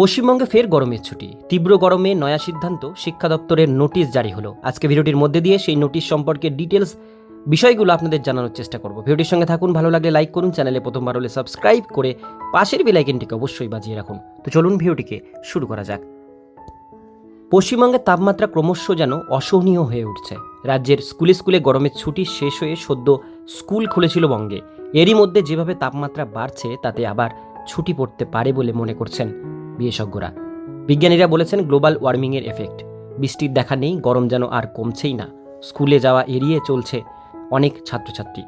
পশ্চিমবঙ্গে ফের গরমের ছুটি। তীব্র গরমে নয়া সিদ্ধান্ত, শিক্ষা দপ্তরের নোটিশ জারি হলো। আজকে ভিডিওটির মধ্যে দিয়ে সেই নোটিশ সম্পর্কে ডিটেলস বিষয়গুলো আপনাদের জানানোর চেষ্টা করব। ভিডিওটির সঙ্গে থাকুন, ভালো লাগলে লাইক করুন, চ্যানেলে প্রথমবার হলে সাবস্ক্রাইব করে পাশের বেলাইকেনটিকে অবশ্যই বাজিয়ে রাখুন। তো চলুন ভিডিওটিকে শুরু করা যাক। পশ্চিমবঙ্গের তাপমাত্রা ক্রমশ যেন অসহনীয় হয়ে উঠছে। রাজ্যের স্কুলে স্কুলে গরমের ছুটি শেষ হয়ে সদ্য স্কুল খুলেছিল বঙ্গে। এরই মধ্যে যেভাবে তাপমাত্রা বাড়ছে, তাতে আবার ছুটি পড়তে পারে বলে মনে করছেন বিশেষজ্ঞরা। বিজ্ঞানীরা বলেছেন, গ্লোবাল ওয়ার্মিংয়ের এফেক্ট। বৃষ্টির দেখা নেই, গরম যেন আর কমছেই না। স্কুলে যাওয়া এড়িয়ে চলছে অনেক ছাত্রছাত্রী।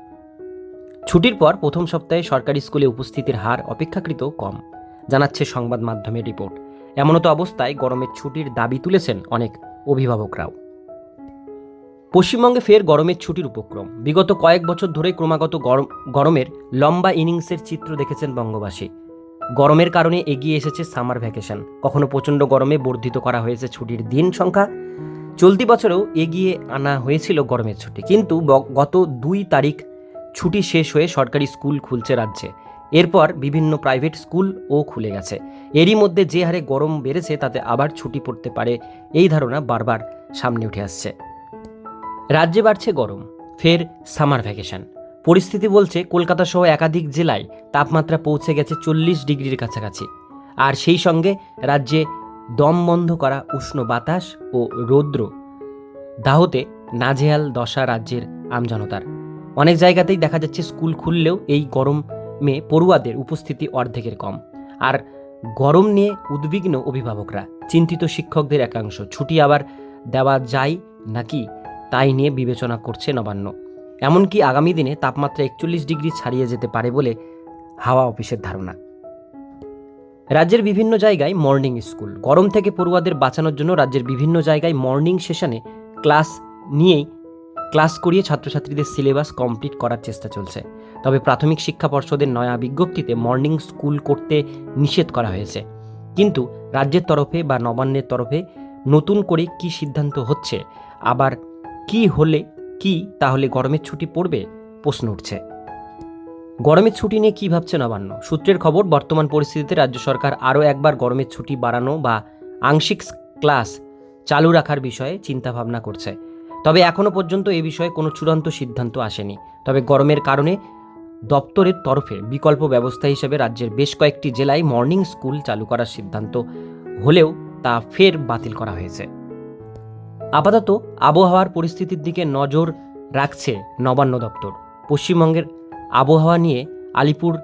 ছুটির পর প্রথম সপ্তাহে সরকারি স্কুলে উপস্থিতির হার অপেক্ষাকৃত কম, জানাচ্ছে সংবাদ মাধ্যমের রিপোর্ট। এমনতো অবস্থায় গরমের ছুটির দাবি তুলেছেন অনেক অভিভাবকরাও। পশ্চিমবঙ্গে ফের গরমের ছুটির উপক্রম। বিগত কয়েক বছর ধরে ক্রমাগত গরম, গরমের লম্বা ইনিংসের চিত্র দেখেছেন বঙ্গবাসী। গরমের কারণে এগিয়ে এসেছে সামার ভ্যাকেশন। কখনো প্রচণ্ড গরমে বর্ধিত করা হয়েছে ছুটির দিন সংখ্যা। চলতি বছরেও এগিয়ে আনা হয়েছিল গরমের ছুটি। কিন্তু গত দুই তারিখ ছুটি শেষ হয়ে সরকারি স্কুল খুলছে রাজ্যে। এরপর বিভিন্ন প্রাইভেট স্কুলও খুলে গেছে। এরই মধ্যে যে হারে গরম বেড়েছে, তাতে আবার ছুটি পড়তে পারে এই ধারণা বারবার সামনে উঠে আসছে। রাজ্যে বাড়ছে গরম, ফের সামার ভ্যাকেশন। পরিস্থিতি বলছে, কলকাতা সহ একাধিক জেলায় তাপমাত্রা পৌঁছে গেছে চল্লিশ ডিগ্রির কাছাকাছি। আর সেই সঙ্গে রাজ্যে দম বন্ধ করা, উষ্ণ বাতাস ও রৌদ্র দাহতে নাজেহাল দশা রাজ্যের আমজনতার অনেক জায়গাতেই দেখা যাচ্ছে স্কুল খুললেও এই গরমে পড়ুয়াদের উপস্থিতি অর্ধেকের কম। আর গরম নিয়ে উদ্বিগ্ন অভিভাবকরা, চিন্তিত শিক্ষকদের একাংশ, ছুটি আবার দেওয়া যায় নাকি তাই নিয়ে বিবেচনা করছে নবান্ন। এমনকি আগামী দিনে তাপমাত্রা একচল্লিশ ডিগ্রি ছাড়িয়ে যেতে পারে বলে হাওয়া অফিসের ধারণা। রাজ্যের বিভিন্ন জায়গায় মর্নিং স্কুল। গরম থেকে পড়ুয়াদের বাঁচানোর জন্য রাজ্যের বিভিন্ন জায়গায় মর্নিং সেশনে ক্লাস নিয়েই ক্লাস করিয়ে ছাত্রছাত্রীদের সিলেবাস কমপ্লিট করার চেষ্টা চলছে। তবে প্রাথমিক শিক্ষা পর্ষদের নয়া বিজ্ঞপ্তিতে মর্নিং স্কুল করতে নিষেধ করা হয়েছে। কিন্তু রাজ্যের তরফে বা নবান্নের তরফে নতুন করে কি সিদ্ধান্ত হচ্ছে, আবার কি হলে কি তাহলে গরমের ছুটি পড়বে? প্রশ্ন উঠছে। গরমের ছুটি নিয়ে কী ভাবছে নবান্ন? সূত্রের খবর, বর্তমান পরিস্থিতিতে রাজ্য সরকার আরও একবার গরমের ছুটি বাড়ানো বা আংশিক ক্লাস চালু রাখার বিষয়ে চিন্তাভাবনা করছে। তবে এখনও পর্যন্ত এ বিষয়ে কোনো চূড়ান্ত সিদ্ধান্ত আসেনি। তবে গরমের কারণে দপ্তরের তরফে বিকল্প ব্যবস্থা হিসেবে রাজ্যের বেশ কয়েকটি জেলায় মর্নিং স্কুল চালু করার সিদ্ধান্ত হলেও তা ফের বাতিল করা হয়েছে। আপাতত আবহাওয়ার পরিস্থিতির দিকে নজর রাখছে নবান্ন দপ্তর। পশ্চিমবঙ্গের আবহাওয়া নিয়ে আলিপুর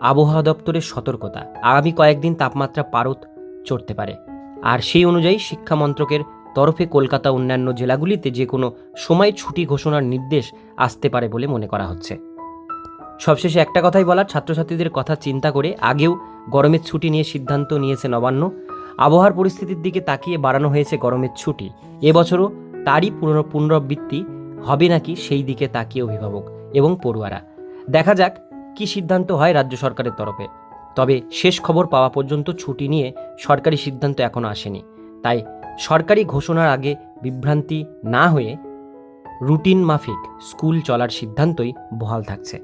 আবহাওয়া দপ্তরের সতর্কতা। আগামী কয়েকদিন তাপমাত্রা পারত চড়তে পারে। আর সেই অনুযায়ী শিক্ষা মন্ত্রকের তরফে কলকাতা অন্যান্য জেলাগুলিতে যে কোনো সময় ছুটি ঘোষণার নির্দেশ আসতে পারে বলে মনে করা হচ্ছে। সবশেষে একটা কথাই বলার, ছাত্রছাত্রীদের কথা চিন্তা করে আগেও গরমের ছুটি নিয়ে সিদ্ধান্ত নিয়েছে নবান্ন। আবহাওয়ার পরিস্থিতির দিকে তাকিয়ে বাড়ানো হয়েছে গরমের ছুটি। এবছরও তারই পুনর পুনরাবৃত্তি হবে নাকি সেই দিকে তাকিয়ে অভিভাবক এবং পড়ুয়ারা। দেখা যাক কি সিদ্ধান্ত হয় রাজ্য সরকারের তরফে। তবে শেষ খবর পাওয়া পর্যন্ত ছুটি নিয়ে সরকারি সিদ্ধান্ত এখনও আসেনি। তাই সরকারি ঘোষণার আগে বিভ্রান্তি না হয়ে রুটিন মাফিক স্কুল চলার সিদ্ধান্তই বহাল থাকছে।